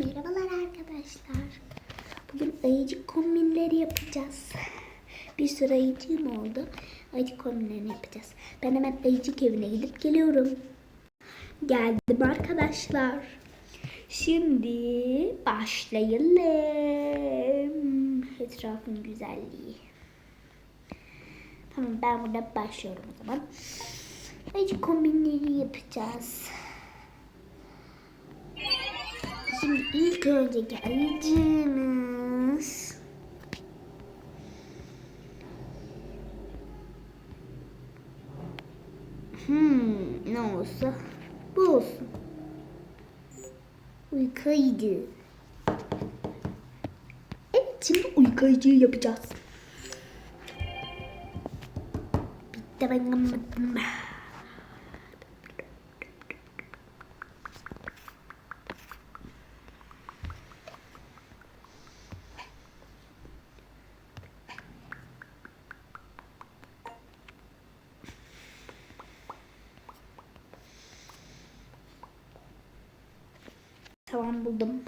Merhabalar arkadaşlar. Bugün ayıcık kombinleri yapacağız. Bir sürü ayıcığım oldu. Ayıcık kombinlerini yapacağız. Ben hemen ayıcık evine gidip geliyorum. Geldim arkadaşlar. Şimdi başlayalım. Etrafın güzelliği. Tamam ben burada başlıyorum o zaman. Ayıcık kombinleri yapacağız. Şimdi ilk önce geleceğimiz Hmm, ne olsa bu olsun. Uykayıcı. Evet, şimdi uykayıcıyı yapacağız. Bitti ben Tamam buldum.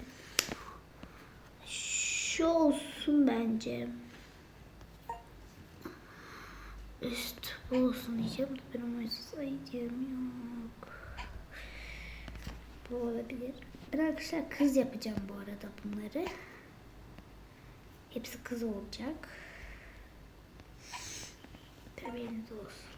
Şu olsun bence. Üst olsun diyeceğim. de Benim oyunsuz ayıcığım yok. Bu olabilir. Ben arkadaşlar kız yapacağım bu arada bunları. Hepsi kız olacak. Haberiniz olsun.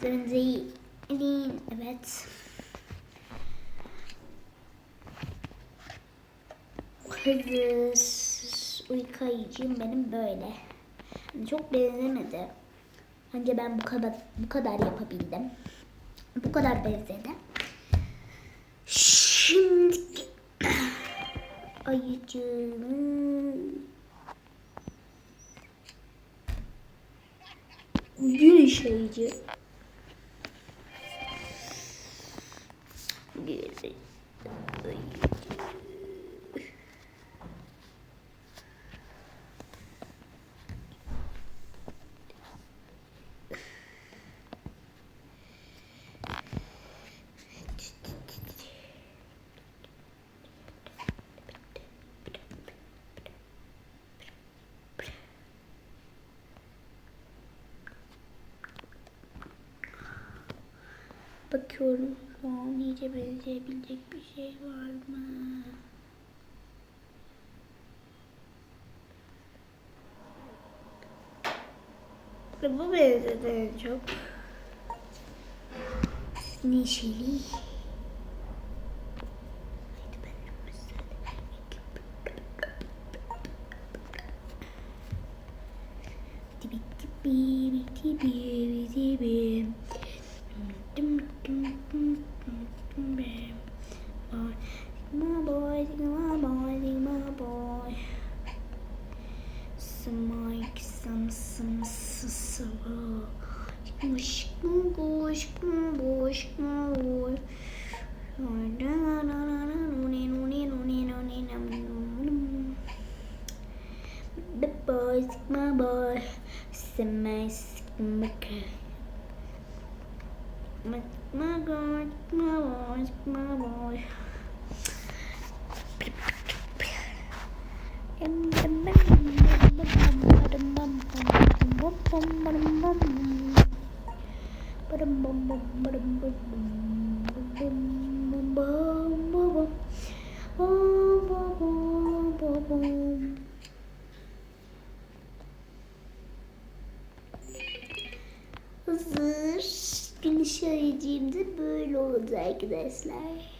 Zeynep'in evet. Kızız uyku ayıcığım benim böyle. Yani çok benzemedi. Anca ben bu kadar bu kadar yapabildim. Bu kadar benzedi. Şimdi ayıcığımı Güneş ayıcı. Bakıyorum şu an iyice benzeyebilecek bir şey var mı? Bu benzedi en çok. Neşeli. mask my my God, my voice, my voice. Oh Da böyle oldu arkadaşlar.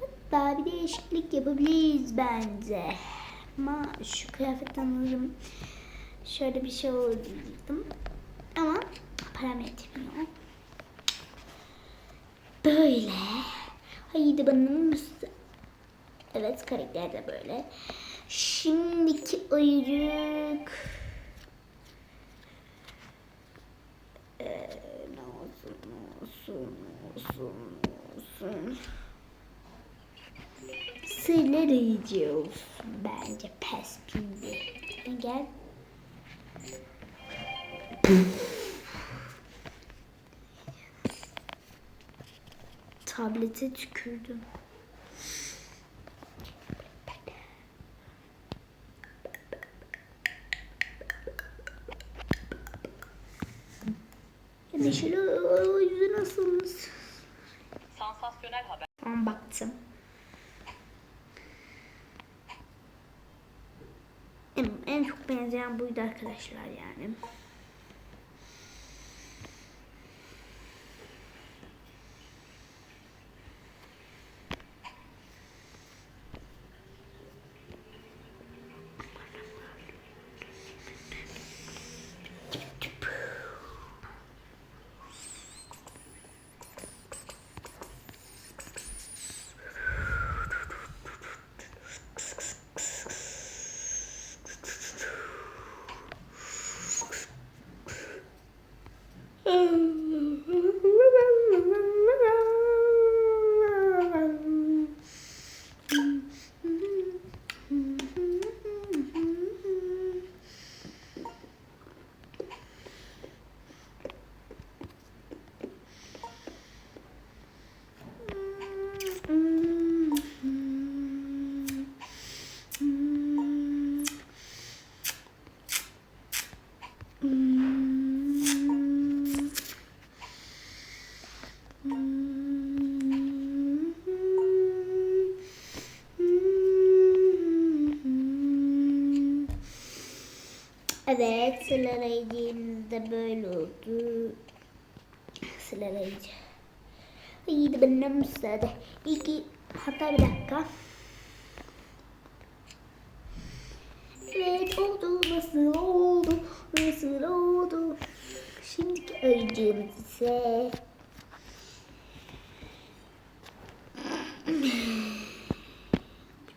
Hatta bir değişiklik yapabiliriz bence. Ama şu kıyafetten alırım. Şöyle bir şey olurdum. Ama param yetmiyor. Böyle. Haydi bana mısın? Evet karakter de böyle. Şimdiki ayıcık. Ee, ne olsun, ne olsun, ne olsun, ne olsun. Sıyla ayıcı olsun bence pes pimbi. Gel. Tablete tükürdüm. Nasılsınız? Sansasyonel haber. Tamam baktım. En, en çok benzeyen buydu arkadaşlar yani. うん。Evet, sıralayıcımız da böyle oldu. Sıralayıcı. İyiydi benim müsaade. İki, hatta bir dakika. Evet oldu, nasıl oldu, nasıl oldu. Şimdiki ayıcığımız ise...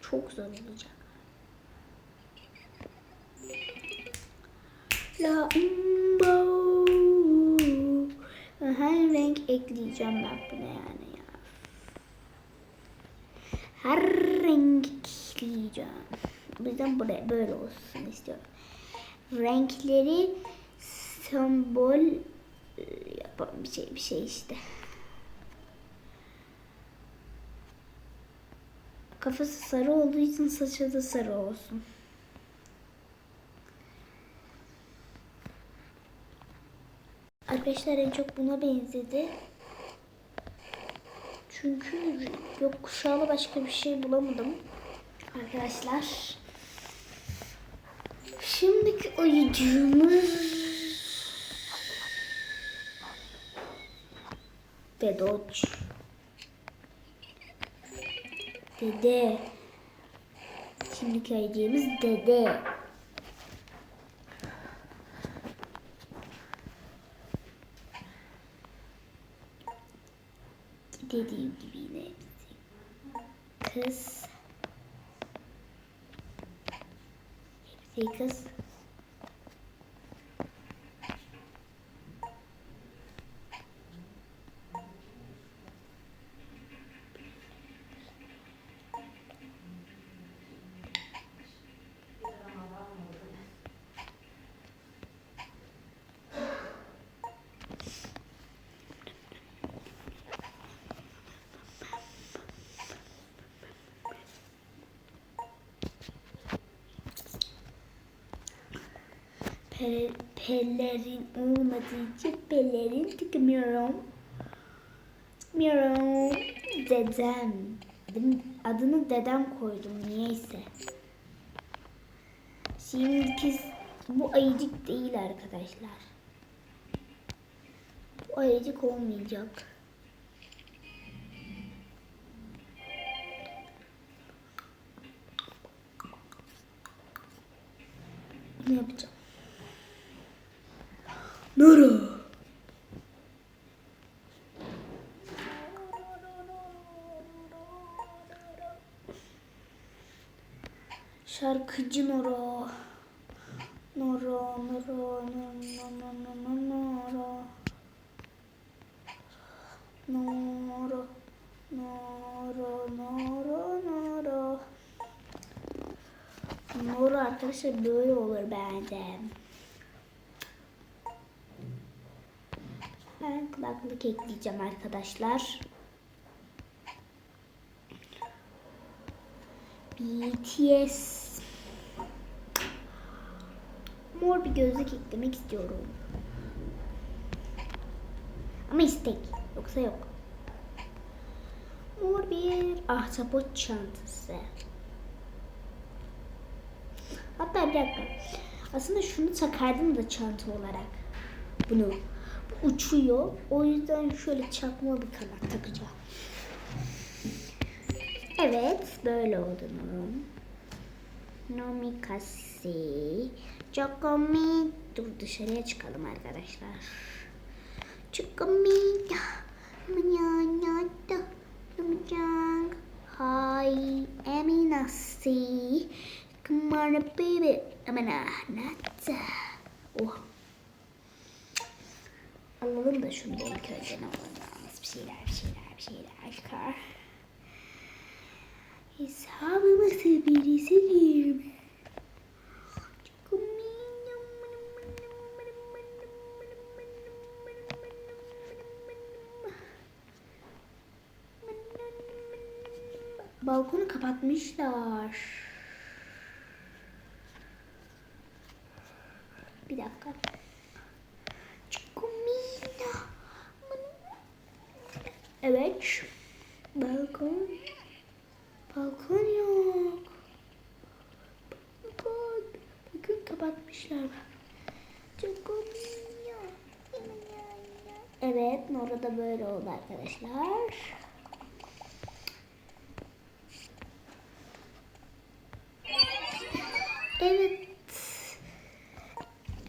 Çok zor olacak. Lambo. Her ekleyeceğim ben buna yani ya. Her renk ekleyeceğim. O yüzden buraya böyle olsun istiyorum. Renkleri sembol e, yapan bir şey bir şey işte. Kafası sarı olduğu için saçı da sarı olsun. Arkadaşlar en çok buna benzedi. Çünkü yok kuşağlı başka bir şey bulamadım. Arkadaşlar. Şimdiki oyuncumuz Dedoç. Dede. Şimdiki oyuncumuz Dede. Dediğim gibi yine. Kız. Hepsi kız. Pe pelerin olmadığı için pelerin tıkmıyorum. Tıkmıyorum. Dedem. Adını dedem koydum niyeyse. Şimdiki bu ayıcık değil arkadaşlar. Bu ayıcık olmayacak. Ne yapacağım? Nara. Şarkıcı Nora. Nora, Nora, Nora, Nora, Nora. Nora, Nora, Nora, Nora. Nora arkadaşlar böyle olur bence. Ben kulaklık ekleyeceğim arkadaşlar. BTS. Mor bir gözlük eklemek istiyorum. Ama istek. Yoksa yok. Mor bir ahtapot çantası. Hatta bir dakika. Aslında şunu takardım da çanta olarak. Bunu. Uçuyor. O yüzden şöyle çakma bir kanat takacağım. Evet. Böyle oldu. Nomikasi. Chocomi. Dur dışarıya çıkalım arkadaşlar. Chocomi. Manyanyata. Lumjang. Hi. Eminasi. Come on baby. Amana. Nata. Oh. Alalım da şunu benim köyden alalım. Bir şeyler, bir şeyler, bir şeyler çıkar. Hesabıma birisi girmiş. Balkonu kapatmışlar. Bir dakika. Çikolina. Evet. Balkon. Balkon yok. Balkon. Bakın kapatmışlar. Çikolina. Evet. Nora da böyle oldu arkadaşlar. Evet.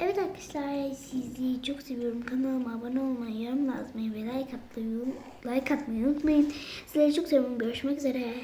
Evet arkadaşlar sizi çok seviyorum. Kanalıma abone olmayı, yorum yazmayı ve like atmayı, like atmayı unutmayın. Sizleri çok seviyorum. Görüşmek üzere.